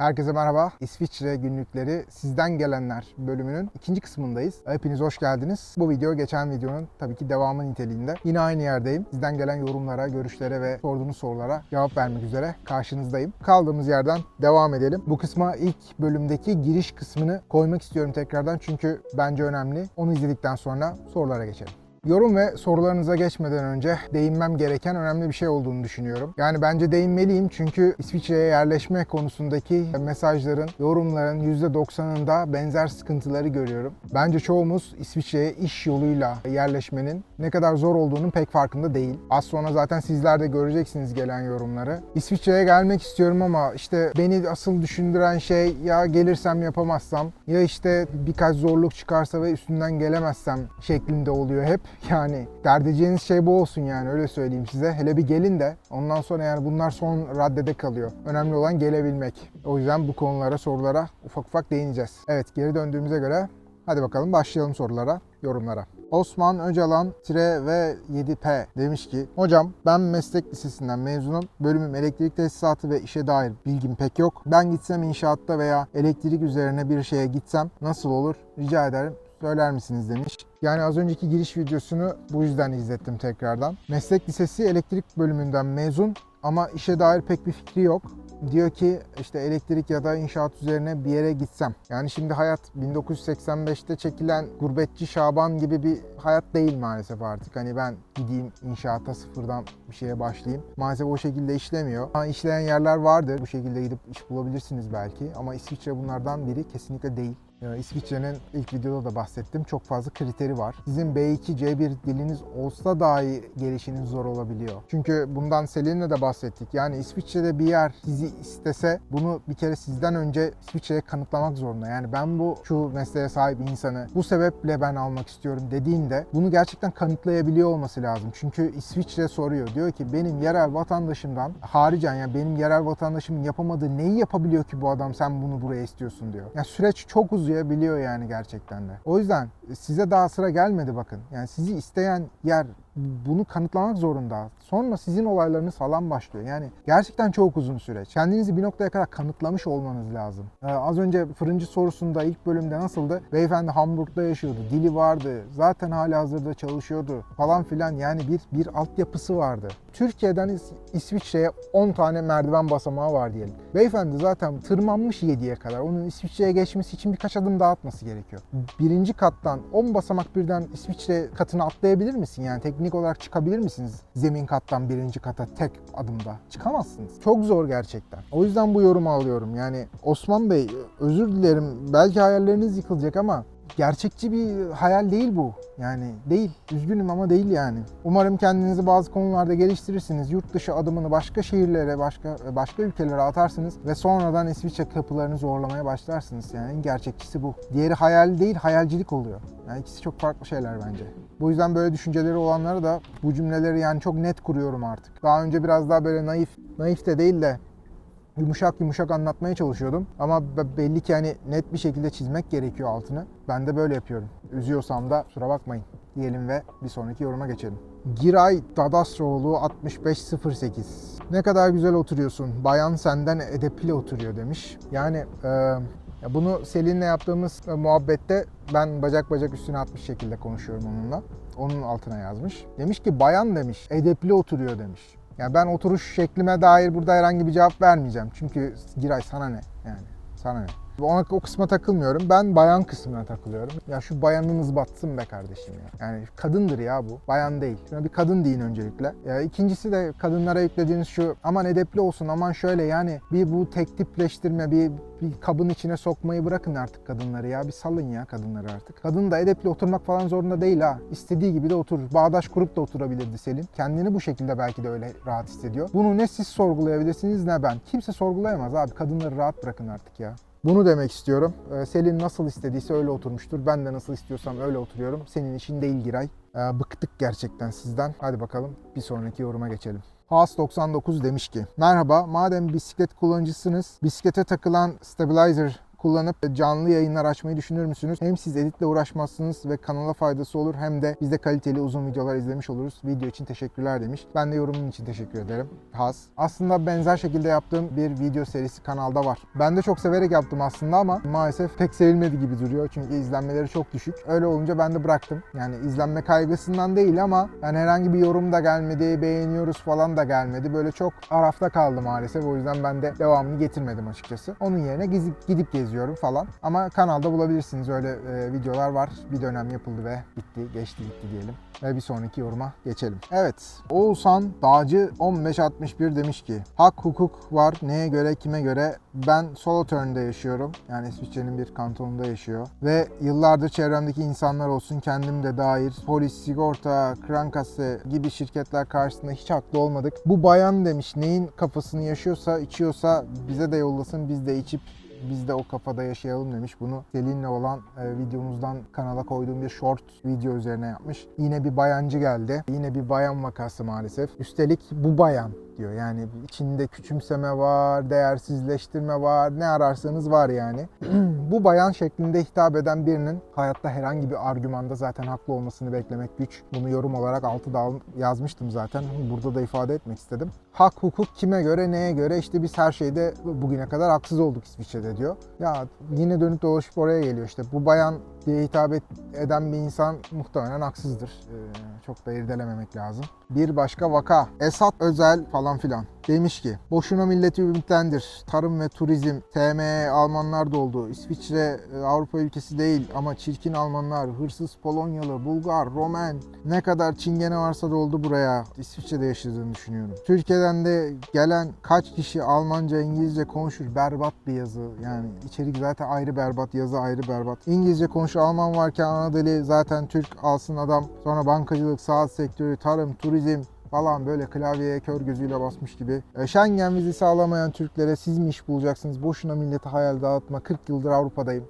Herkese merhaba. İsviçre günlükleri sizden gelenler bölümünün ikinci kısmındayız. Hepiniz hoş geldiniz. Bu video geçen videonun tabii ki devamı niteliğinde. Yine aynı yerdeyim. Sizden gelen yorumlara, görüşlere ve sorduğunuz sorulara cevap vermek üzere karşınızdayım. Kaldığımız yerden devam edelim. Bu kısma ilk bölümdeki giriş kısmını koymak istiyorum tekrardan çünkü bence önemli. Onu izledikten sonra sorulara geçelim. Yorum ve sorularınıza geçmeden önce değinmem gereken önemli bir şey olduğunu düşünüyorum. Yani bence değinmeliyim çünkü İsviçre'ye yerleşme konusundaki mesajların, yorumların %90'ında benzer sıkıntıları görüyorum. Bence çoğumuz İsviçre'ye iş yoluyla yerleşmenin ne kadar zor olduğunun pek farkında değil. Az sonra zaten sizler de göreceksiniz gelen yorumları. İsviçre'ye gelmek istiyorum ama işte beni asıl düşündüren şey ya gelirsem yapamazsam ya işte birkaç zorluk çıkarsa ve üstünden gelemezsem şeklinde oluyor hep. Yani dert edeceğiniz şey bu olsun yani öyle söyleyeyim size. Hele bir gelin de ondan sonra yani bunlar son raddede kalıyor. Önemli olan gelebilmek. O yüzden bu konulara, sorulara ufak ufak değineceğiz. Evet geri döndüğümüze göre hadi bakalım başlayalım sorulara, yorumlara. Osman Öcalan ve 7P demiş ki Hocam ben meslek lisesinden mezunum. Bölümüm elektrik tesisatı ve işe dair bilgim pek yok. Ben gitsem inşaatta veya elektrik üzerine bir şeye gitsem nasıl olur? Rica ederim söyler misiniz demiş. Yani az önceki giriş videosunu bu yüzden izlettim tekrardan. Meslek lisesi elektrik bölümünden mezun ama işe dair pek bir fikri yok. Diyor ki işte elektrik ya da inşaat üzerine bir yere gitsem. Yani şimdi hayat 1985'te çekilen Gurbetçi Şaban gibi bir hayat değil maalesef artık. Hani ben gideyim inşaata sıfırdan bir şeye başlayayım. Maalesef o şekilde işlemiyor. Ha, işleyen yerler vardır. Bu şekilde gidip iş bulabilirsiniz belki. Ama İsviçre bunlardan biri kesinlikle değil. İsviçre'nin ilk videoda da bahsettim. Çok fazla kriteri var. Sizin B2, C1 diliniz olsa dahi gelişiniz zor olabiliyor. Çünkü bundan Selin'le de bahsettik. Yani İsviçre'de bir yer sizi istese bunu bir kere sizden önce İsviçre'ye kanıtlamak zorunda. Yani ben bu şu mesleğe sahip insanı bu sebeple ben almak istiyorum dediğinde bunu gerçekten kanıtlayabiliyor olması lazım. Çünkü İsviçre soruyor. Diyor ki benim yerel vatandaşımdan haricen yani benim yerel vatandaşımın yapamadığı neyi yapabiliyor ki bu adam sen bunu buraya istiyorsun diyor. Yani süreç çok uzun uzayabiliyor yani gerçekten de. O yüzden size daha sıra gelmedi bakın. Yani sizi isteyen yer bunu kanıtlamak zorunda. Sonra sizin olaylarınız falan başlıyor. Yani gerçekten çok uzun süreç. Kendinizi bir noktaya kadar kanıtlamış olmanız lazım. Ee, az önce fırıncı sorusunda ilk bölümde nasıldı? Beyefendi Hamburg'da yaşıyordu. Dili vardı. Zaten hali hazırda çalışıyordu falan filan. Yani bir bir altyapısı vardı. Türkiye'den İs- İsviçre'ye 10 tane merdiven basamağı var diyelim. Beyefendi zaten tırmanmış 7'ye kadar. Onun İsviçre'ye geçmesi için birkaç adım daha atması gerekiyor. Birinci kattan 10 basamak birden İsviçre katına atlayabilir misin? Yani teknik olarak çıkabilir misiniz zemin kattan birinci kata tek adımda? Çıkamazsınız. Çok zor gerçekten. O yüzden bu yorumu alıyorum. Yani Osman Bey özür dilerim. Belki hayalleriniz yıkılacak ama gerçekçi bir hayal değil bu. Yani değil. Üzgünüm ama değil yani. Umarım kendinizi bazı konularda geliştirirsiniz. Yurt dışı adımını başka şehirlere, başka başka ülkelere atarsınız ve sonradan İsviçre kapılarını zorlamaya başlarsınız. Yani en gerçekçisi bu. Diğeri hayal değil, hayalcilik oluyor. Yani ikisi çok farklı şeyler bence. Bu yüzden böyle düşünceleri olanlara da bu cümleleri yani çok net kuruyorum artık. Daha önce biraz daha böyle naif, naif de değil de yumuşak yumuşak anlatmaya çalışıyordum. Ama be- belli ki hani net bir şekilde çizmek gerekiyor altını. Ben de böyle yapıyorum. Üzüyorsam da kusura bakmayın diyelim ve bir sonraki yoruma geçelim. Giray Dadasroğlu 6508 Ne kadar güzel oturuyorsun. Bayan senden edepli oturuyor demiş. Yani e, ya bunu Selin'le yaptığımız e, muhabbette ben bacak bacak üstüne atmış şekilde konuşuyorum onunla. Onun altına yazmış. Demiş ki bayan demiş edepli oturuyor demiş. Yani ben oturuş şeklime dair burada herhangi bir cevap vermeyeceğim. Çünkü Giray sana ne yani sana ne? Ona o kısma takılmıyorum. Ben bayan kısmına takılıyorum. Ya şu bayanınız batsın be kardeşim ya. Yani kadındır ya bu. Bayan değil. Şuna bir kadın deyin öncelikle. Ya ikincisi de kadınlara yüklediğiniz şu aman edepli olsun aman şöyle yani bir bu tek tipleştirme bir, bir kabın içine sokmayı bırakın artık kadınları ya. Bir salın ya kadınları artık. Kadın da edepli oturmak falan zorunda değil ha. İstediği gibi de oturur. Bağdaş kurup da oturabilirdi Selin. Kendini bu şekilde belki de öyle rahat hissediyor. Bunu ne siz sorgulayabilirsiniz ne ben. Kimse sorgulayamaz abi. Kadınları rahat bırakın artık ya. Bunu demek istiyorum. Ee, Selin nasıl istediyse öyle oturmuştur. Ben de nasıl istiyorsam öyle oturuyorum. Senin işin değil Giray. Ee, Bıktık gerçekten sizden. Hadi bakalım bir sonraki yoruma geçelim. Haas 99 demiş ki Merhaba madem bisiklet kullanıcısınız bisiklete takılan stabilizer kullanıp canlı yayınlar açmayı düşünür müsünüz? Hem siz editle uğraşmazsınız ve kanala faydası olur hem de biz de kaliteli uzun videolar izlemiş oluruz. Video için teşekkürler demiş. Ben de yorumun için teşekkür ederim. Has. Aslında benzer şekilde yaptığım bir video serisi kanalda var. Ben de çok severek yaptım aslında ama maalesef pek sevilmedi gibi duruyor. Çünkü izlenmeleri çok düşük. Öyle olunca ben de bıraktım. Yani izlenme kaygısından değil ama yani herhangi bir yorum da gelmedi, beğeniyoruz falan da gelmedi. Böyle çok arafta kaldı maalesef. O yüzden ben de devamını getirmedim açıkçası. Onun yerine gidip, gidip geziyorum falan. Ama kanalda bulabilirsiniz. Öyle e, videolar var. Bir dönem yapıldı ve bitti, geçti gitti diyelim. Ve bir sonraki yoruma geçelim. Evet, Oğuzhan Dağcı 1561 demiş ki Hak hukuk var neye göre kime göre ben Solothurn'da yaşıyorum. Yani İsviçre'nin bir kantonunda yaşıyor. Ve yıllardır çevremdeki insanlar olsun kendim de dair polis, sigorta, Krankasse gibi şirketler karşısında hiç haklı olmadık. Bu bayan demiş neyin kafasını yaşıyorsa içiyorsa bize de yollasın biz de içip biz de o kafada yaşayalım demiş. Bunu Selin'le olan e, videomuzdan kanala koyduğum bir short video üzerine yapmış. Yine bir bayancı geldi. Yine bir bayan vakası maalesef. Üstelik bu bayan diyor. Yani içinde küçümseme var, değersizleştirme var, ne ararsanız var yani. bu bayan şeklinde hitap eden birinin hayatta herhangi bir argümanda zaten haklı olmasını beklemek güç. Bunu yorum olarak altı da yazmıştım zaten. Burada da ifade etmek istedim. Hak, hukuk kime göre, neye göre? İşte biz her şeyde bugüne kadar haksız olduk İsviçre'de diyor. Ya yine dönüp dolaşıp oraya geliyor işte. Bu bayan diye hitap eden bir insan muhtemelen haksızdır. Ee, çok da irdelememek lazım. Bir başka vaka. Esat Özel falan filan. Demiş ki boşuna milleti ümitlendir. Tarım ve turizm, TME Almanlar doldu. İsviçre e, Avrupa ülkesi değil ama çirkin Almanlar, hırsız Polonyalı, Bulgar, Romen ne kadar çingene varsa doldu buraya. İsviçre'de yaşadığını düşünüyorum. Türkiye'den de gelen kaç kişi Almanca, İngilizce konuşur? Berbat bir yazı. Yani içerik zaten ayrı berbat, yazı ayrı berbat. İngilizce konuşur Alman varken ana dili zaten Türk alsın adam. Sonra bankacılık, saat sektörü, tarım, turizm falan böyle klavyeye kör gözüyle basmış gibi. E, Schengen vizesi alamayan Türklere siz mi iş bulacaksınız? Boşuna millete hayal dağıtma. 40 yıldır Avrupa'dayım.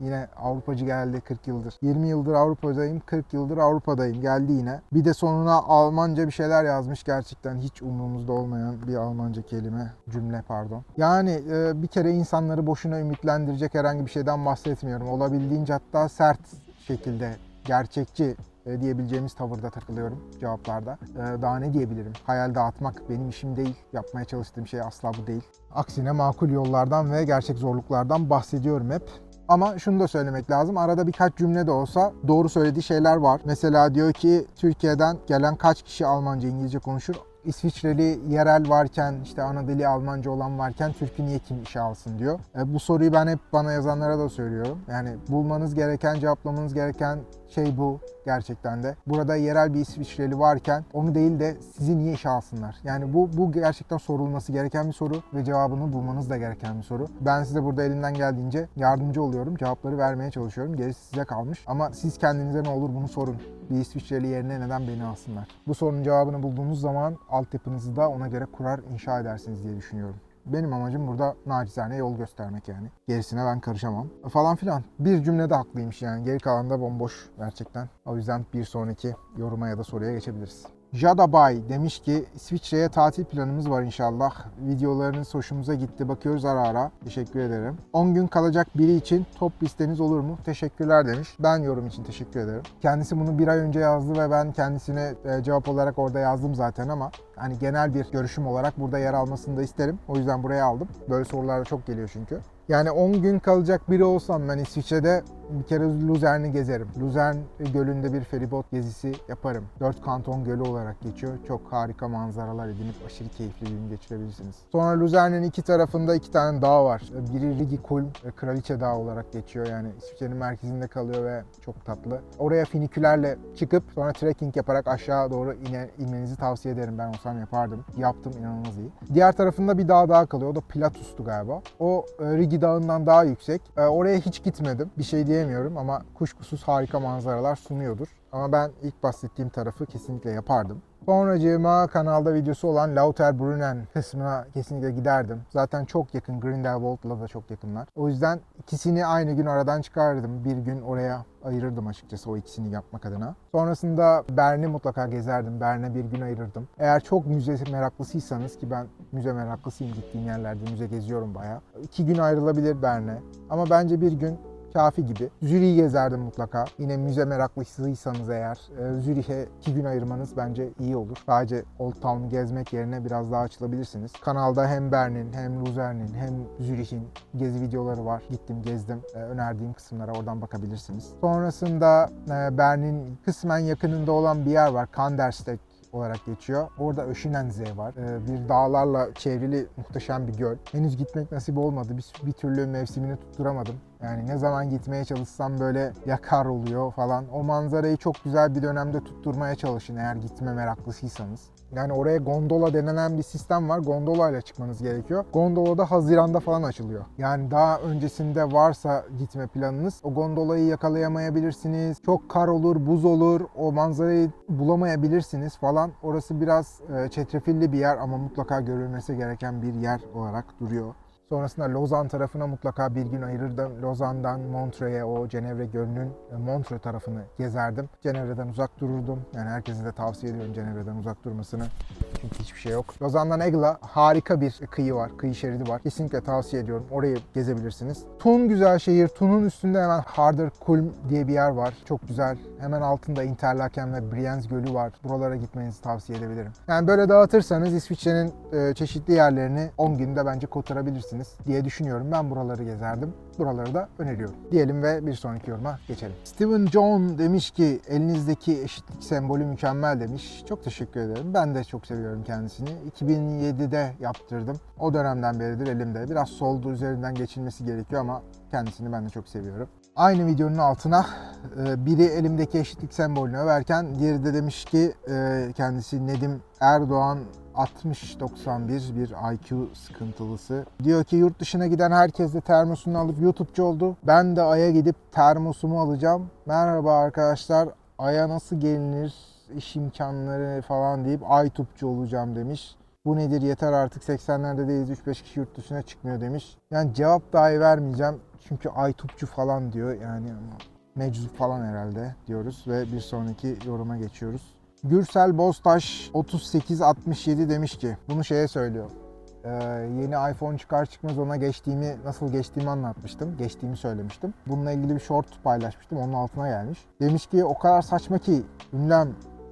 Yine Avrupacı geldi 40 yıldır. 20 yıldır Avrupa'dayım, 40 yıldır Avrupa'dayım. Geldi yine. Bir de sonuna Almanca bir şeyler yazmış. Gerçekten hiç umurumuzda olmayan bir Almanca kelime, cümle pardon. Yani e, bir kere insanları boşuna ümitlendirecek herhangi bir şeyden bahsetmiyorum. Olabildiğince hatta sert şekilde, gerçekçi e, diyebileceğimiz tavırda takılıyorum cevaplarda. E, Daha ne diyebilirim? Hayal dağıtmak benim işim değil. Yapmaya çalıştığım şey asla bu değil. Aksine makul yollardan ve gerçek zorluklardan bahsediyorum hep. Ama şunu da söylemek lazım. Arada birkaç cümle de olsa doğru söylediği şeyler var. Mesela diyor ki Türkiye'den gelen kaç kişi Almanca, İngilizce konuşur? İsviçreli yerel varken işte ana Almanca olan varken Türk'ü niye kim işe alsın diyor. E, bu soruyu ben hep bana yazanlara da söylüyorum. Yani bulmanız gereken, cevaplamanız gereken şey bu gerçekten de. Burada yerel bir İsviçreli varken onu değil de sizi niye işe alsınlar? Yani bu bu gerçekten sorulması gereken bir soru ve cevabını bulmanız da gereken bir soru. Ben size burada elimden geldiğince yardımcı oluyorum. Cevapları vermeye çalışıyorum. Gerisi size kalmış. Ama siz kendinize ne olur bunu sorun. Bir İsviçreli yerine neden beni alsınlar? Bu sorunun cevabını bulduğunuz zaman altyapınızı da ona göre kurar, inşa edersiniz diye düşünüyorum. Benim amacım burada nacizane yol göstermek yani. Gerisine ben karışamam. Falan filan. Bir cümlede haklıymış yani. Geri kalan da bomboş gerçekten. O yüzden bir sonraki yoruma ya da soruya geçebiliriz. Jada Bay demiş ki İsviçre'ye tatil planımız var inşallah. Videolarınız hoşumuza gitti. Bakıyoruz ara ara. Teşekkür ederim. 10 gün kalacak biri için top listeniz olur mu? Teşekkürler demiş. Ben yorum için teşekkür ederim. Kendisi bunu bir ay önce yazdı ve ben kendisine e, cevap olarak orada yazdım zaten ama hani genel bir görüşüm olarak burada yer almasını da isterim. O yüzden buraya aldım. Böyle sorular da çok geliyor çünkü. Yani 10 gün kalacak biri olsam ben İsviçre'de bir kere Luzern'i gezerim. Luzern gölünde bir feribot gezisi yaparım. 4 kanton gölü olarak geçiyor. Çok harika manzaralar edinip aşırı keyifli bir gün geçirebilirsiniz. Sonra Luzern'in iki tarafında iki tane dağ var. Biri Rigi Kulm, Kraliçe Dağı olarak geçiyor. Yani İsviçre'nin merkezinde kalıyor ve çok tatlı. Oraya finikülerle çıkıp sonra trekking yaparak aşağı doğru ine, inmenizi tavsiye ederim. Ben olsam yapardım. Yaptım inanılmaz iyi. Diğer tarafında bir dağ daha kalıyor. O da Pilatus'tu galiba. O e, Dağı'ndan daha yüksek. E, Oraya hiç gitmedim. Bir şey diyemiyorum ama kuşkusuz harika manzaralar sunuyordur. Ama ben ilk bahsettiğim tarafı kesinlikle yapardım. Sonracığıma kanalda videosu olan Lauterbrunnen kısmına kesinlikle giderdim. Zaten çok yakın Grindelwald'la da çok yakınlar. O yüzden ikisini aynı gün aradan çıkardım. Bir gün oraya ayırırdım açıkçası o ikisini yapmak adına. Sonrasında Bern'i mutlaka gezerdim. Bern'e bir gün ayırırdım. Eğer çok müze meraklısıysanız ki ben müze meraklısıyım gittiğim yerlerde müze geziyorum bayağı. İki gün ayrılabilir Bern'e. Ama bence bir gün kafi gibi. Zürih'i gezerdim mutlaka. Yine müze meraklısıysanız eğer e, Zürih'e iki gün ayırmanız bence iyi olur. Sadece Old Town'u gezmek yerine biraz daha açılabilirsiniz. Kanalda hem Bern'in hem Luzern'in hem Zürih'in gezi videoları var. Gittim gezdim. E, önerdiğim kısımlara oradan bakabilirsiniz. Sonrasında e, Bern'in kısmen yakınında olan bir yer var. Kandersteg olarak geçiyor. Orada Öşinenze var. Ee, bir dağlarla çevrili muhteşem bir göl. Henüz gitmek nasip olmadı. Bir, bir türlü mevsimini tutturamadım. Yani ne zaman gitmeye çalışsam böyle yakar oluyor falan. O manzarayı çok güzel bir dönemde tutturmaya çalışın eğer gitme meraklısıysanız. Yani oraya gondola denilen bir sistem var. Gondolayla çıkmanız gerekiyor. Gondola da Haziran'da falan açılıyor. Yani daha öncesinde varsa gitme planınız o gondolayı yakalayamayabilirsiniz. Çok kar olur, buz olur. O manzarayı bulamayabilirsiniz falan. Orası biraz e, çetrefilli bir yer ama mutlaka görülmesi gereken bir yer olarak duruyor. Sonrasında Lozan tarafına mutlaka bir gün ayırırdım. Lozan'dan Montreux'e o Cenevre Gölü'nün e, Montreux tarafını gezerdim. Cenevre'den uzak dururdum. Yani herkese de tavsiye ediyorum Cenevre'den uzak durmasını. Çünkü hiçbir şey yok. Lozan'dan Egla harika bir kıyı var. Kıyı şeridi var. Kesinlikle tavsiye ediyorum. Orayı gezebilirsiniz. Thun güzel şehir. Thun'un üstünde hemen Harderkulm diye bir yer var. Çok güzel. Hemen altında Interlaken ve Brienz Gölü var. Buralara gitmenizi tavsiye edebilirim. Yani böyle dağıtırsanız İsviçre'nin e, çeşitli yerlerini 10 günde bence kotarabilirsiniz diye düşünüyorum. Ben buraları gezerdim. Buraları da öneriyorum. Diyelim ve bir sonraki yoruma geçelim. Steven John demiş ki elinizdeki eşitlik sembolü mükemmel demiş. Çok teşekkür ederim. Ben de çok seviyorum kendisini. 2007'de yaptırdım. O dönemden beridir elimde. Biraz soldu üzerinden geçilmesi gerekiyor ama kendisini ben de çok seviyorum. Aynı videonun altına e, biri elimdeki eşitlik sembolünü överken diğeri de demiş ki e, kendisi Nedim Erdoğan 60-91 bir IQ sıkıntılısı. Diyor ki yurt dışına giden herkes de termosunu alıp YouTube'cu oldu. Ben de Ay'a gidip termosumu alacağım. Merhaba arkadaşlar Ay'a nasıl gelinir, iş imkanları falan deyip iTube'cu olacağım demiş. Bu nedir yeter artık 80'lerde değiliz 3-5 kişi yurt dışına çıkmıyor demiş. Yani cevap dahi vermeyeceğim çünkü iTube'cu falan diyor yani meczup falan herhalde diyoruz ve bir sonraki yoruma geçiyoruz. Gürsel Boztaş 3867 demiş ki bunu şeye söylüyor. Ee, yeni iPhone çıkar çıkmaz ona geçtiğimi, nasıl geçtiğimi anlatmıştım. Geçtiğimi söylemiştim. Bununla ilgili bir short paylaşmıştım. Onun altına gelmiş. Demiş ki o kadar saçma ki ünlem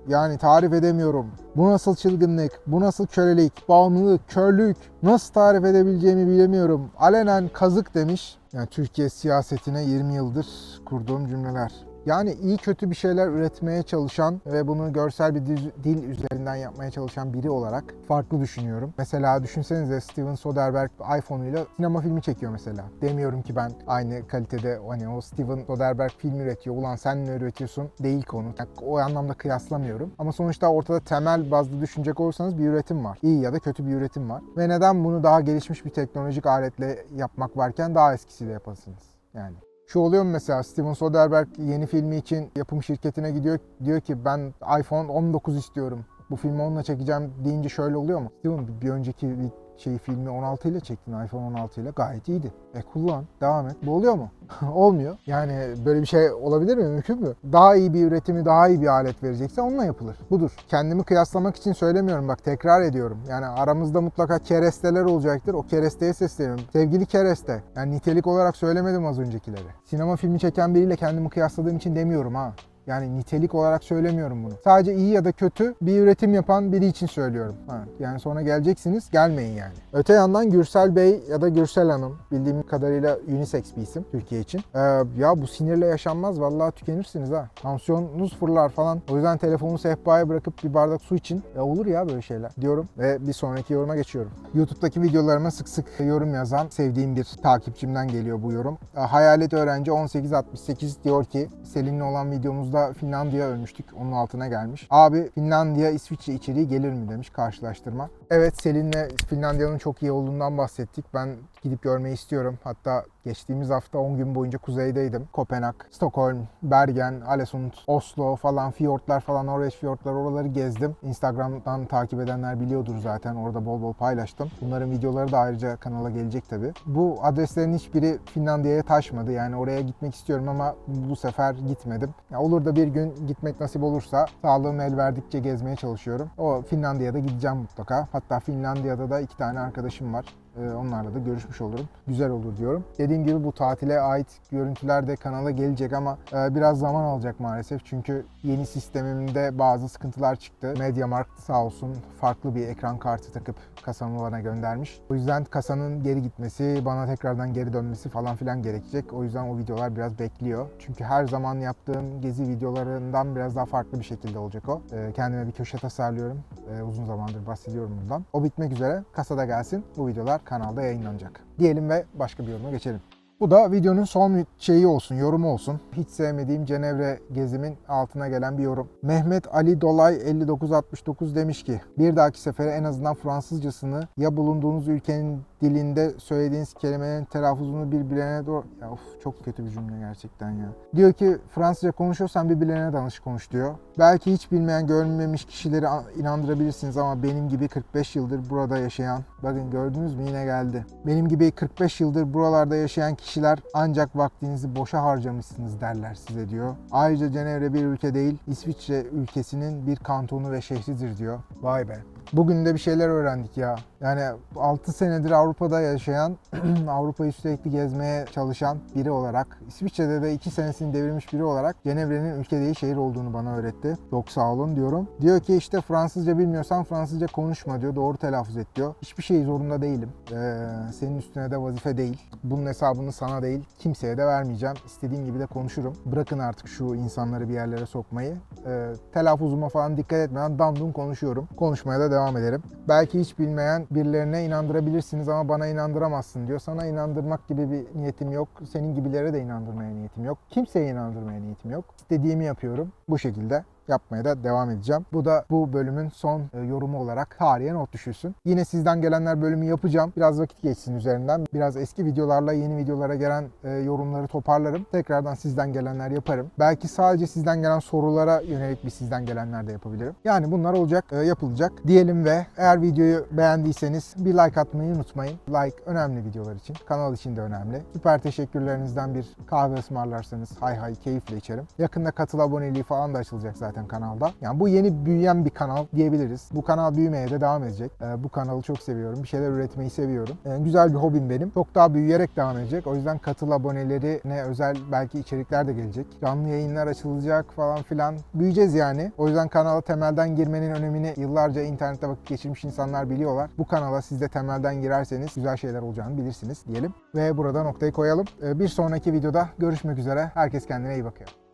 yani tarif edemiyorum. Bu nasıl çılgınlık, bu nasıl kölelik, bağımlılık, körlük. Nasıl tarif edebileceğimi bilemiyorum. Alenen kazık demiş. Yani Türkiye siyasetine 20 yıldır kurduğum cümleler. Yani iyi kötü bir şeyler üretmeye çalışan ve bunu görsel bir dil, üzerinden yapmaya çalışan biri olarak farklı düşünüyorum. Mesela düşünsenize Steven Soderbergh iPhone'uyla sinema filmi çekiyor mesela. Demiyorum ki ben aynı kalitede hani o Steven Soderbergh film üretiyor. Ulan sen ne üretiyorsun? Değil konu. Yani o anlamda kıyaslamıyorum. Ama sonuçta ortada temel bazda düşünecek olursanız bir üretim var. İyi ya da kötü bir üretim var. Ve neden bunu daha gelişmiş bir teknolojik aletle yapmak varken daha eskisiyle yapasınız? Yani. Şu oluyor mu mesela Steven Soderbergh yeni filmi için yapım şirketine gidiyor diyor ki ben iPhone 19 istiyorum. Bu filmi onunla çekeceğim deyince şöyle oluyor mu? Steven bir önceki bir şey filmi 16 ile çektin iPhone 16 ile gayet iyiydi. E kullan, devam et. Bu oluyor mu? Olmuyor. Yani böyle bir şey olabilir mi? Mümkün mü? Daha iyi bir üretimi, daha iyi bir alet verecekse onunla yapılır. Budur. Kendimi kıyaslamak için söylemiyorum bak tekrar ediyorum. Yani aramızda mutlaka keresteler olacaktır. O keresteye sesleniyorum. Sevgili kereste. Yani nitelik olarak söylemedim az öncekileri. Sinema filmi çeken biriyle kendimi kıyasladığım için demiyorum ha. Yani nitelik olarak söylemiyorum bunu. Sadece iyi ya da kötü bir üretim yapan biri için söylüyorum. Ha, yani sonra geleceksiniz, gelmeyin yani. Öte yandan Gürsel Bey ya da Gürsel Hanım bildiğim kadarıyla unisex bir isim Türkiye için. Ee, ya bu sinirle yaşanmaz vallahi tükenirsiniz ha. Tansiyonunuz fırlar falan. O yüzden telefonu sehpaya bırakıp bir bardak su için ya olur ya böyle şeyler diyorum ve bir sonraki yoruma geçiyorum. YouTube'daki videolarıma sık sık yorum yazan sevdiğim bir takipçimden geliyor bu yorum. Ee, Hayalet Öğrenci 1868 diyor ki Selin'le olan videomuzda Finlandiya ölmüştük. Onun altına gelmiş. Abi Finlandiya İsviçre içeriği gelir mi demiş karşılaştırma. Evet Selin'le Finlandiya'nın çok iyi olduğundan bahsettik. Ben gidip görmeyi istiyorum. Hatta geçtiğimiz hafta 10 gün boyunca kuzeydeydim. Kopenhag, Stockholm, Bergen, Alesund, Oslo falan, fiyortlar falan, Norveç fiyortlar oraları gezdim. Instagram'dan takip edenler biliyordur zaten. Orada bol bol paylaştım. Bunların videoları da ayrıca kanala gelecek tabii. Bu adreslerin hiçbiri Finlandiya'ya taşmadı. Yani oraya gitmek istiyorum ama bu sefer gitmedim. Ya olur da bir gün gitmek nasip olursa sağlığım el verdikçe gezmeye çalışıyorum. O Finlandiya'da gideceğim mutlaka. Hatta Finlandiya'da da iki tane arkadaşım var. Ee, Onlarla da görüşmüş olurum. Güzel olur diyorum. Dediğim gibi bu tatile ait görüntüler de kanala gelecek ama e, biraz zaman alacak maalesef. Çünkü yeni sistemimde bazı sıkıntılar çıktı. MediaMarkt sağ olsun farklı bir ekran kartı takıp kasamı bana göndermiş. O yüzden kasanın geri gitmesi, bana tekrardan geri dönmesi falan filan gerekecek. O yüzden o videolar biraz bekliyor. Çünkü her zaman yaptığım gezi videolarından biraz daha farklı bir şekilde olacak o. E, Kendime bir köşe tasarlıyorum. E, Uzun zamandır bahsediyorum bundan. O bitmek üzere. Kasada gelsin. Bu videolar kanalda yayınlanacak. Diyelim ve başka bir yoruma geçelim. Bu da videonun son şeyi olsun, yorumu olsun. Hiç sevmediğim Cenevre gezimin altına gelen bir yorum. Mehmet Ali Dolay 5969 demiş ki bir dahaki sefere en azından Fransızcasını ya bulunduğunuz ülkenin dilinde söylediğiniz kelimelerin telaffuzunu bir bilene doğru... Ya of çok kötü bir cümle gerçekten ya. Diyor ki Fransızca konuşuyorsan bir bilene danış konuş diyor. Belki hiç bilmeyen görmemiş kişileri inandırabilirsiniz ama benim gibi 45 yıldır burada yaşayan, bakın gördünüz mü yine geldi. Benim gibi 45 yıldır buralarda yaşayan kişiler ancak vaktinizi boşa harcamışsınız derler size diyor. Ayrıca Cenevre bir ülke değil, İsviçre ülkesinin bir kantonu ve şehridir diyor. Vay be. Bugün de bir şeyler öğrendik ya. Yani 6 senedir Avrupa'da yaşayan, Avrupa'yı sürekli gezmeye çalışan biri olarak, İsviçre'de de 2 senesini devirmiş biri olarak Cenevre'nin ülke değil şehir olduğunu bana öğretti. Çok sağ olun diyorum. Diyor ki işte Fransızca bilmiyorsan Fransızca konuşma diyor. Doğru telaffuz et diyor. Hiçbir şey zorunda değilim. Ee, senin üstüne de vazife değil. Bunun hesabını sana değil, kimseye de vermeyeceğim. İstediğim gibi de konuşurum. Bırakın artık şu insanları bir yerlere sokmayı. Ee, telaffuzuma falan dikkat etmeden dandun konuşuyorum. Konuşmaya da devam ederim. Belki hiç bilmeyen birilerine inandırabilirsiniz ama bana inandıramazsın diyor. Sana inandırmak gibi bir niyetim yok. Senin gibilere de inandırmaya niyetim yok. Kimseye inandırmaya niyetim yok. İstediğimi yapıyorum. Bu şekilde yapmaya da devam edeceğim. Bu da bu bölümün son e, yorumu olarak tarihe not düşülsün. Yine sizden gelenler bölümü yapacağım. Biraz vakit geçsin üzerinden. Biraz eski videolarla yeni videolara gelen e, yorumları toparlarım. Tekrardan sizden gelenler yaparım. Belki sadece sizden gelen sorulara yönelik bir sizden gelenler de yapabilirim. Yani bunlar olacak, e, yapılacak diyelim ve eğer videoyu beğendiyseniz bir like atmayı unutmayın. Like önemli videolar için. Kanal için de önemli. Süper teşekkürlerinizden bir kahve ısmarlarsanız hay hay keyifle içerim. Yakında katıl aboneliği falan da açılacak zaten kanalda. Yani bu yeni büyüyen bir kanal diyebiliriz. Bu kanal büyümeye de devam edecek. Ee, bu kanalı çok seviyorum. Bir şeyler üretmeyi seviyorum. Ee, güzel bir hobim benim. Çok daha büyüyerek devam edecek. O yüzden katıl abonelerine özel belki içerikler de gelecek. Canlı yayınlar açılacak falan filan. Büyüyeceğiz yani. O yüzden kanala temelden girmenin önemini yıllarca internette vakit geçirmiş insanlar biliyorlar. Bu kanala siz de temelden girerseniz güzel şeyler olacağını bilirsiniz diyelim. Ve burada noktayı koyalım. Ee, bir sonraki videoda görüşmek üzere. Herkes kendine iyi bakıyor.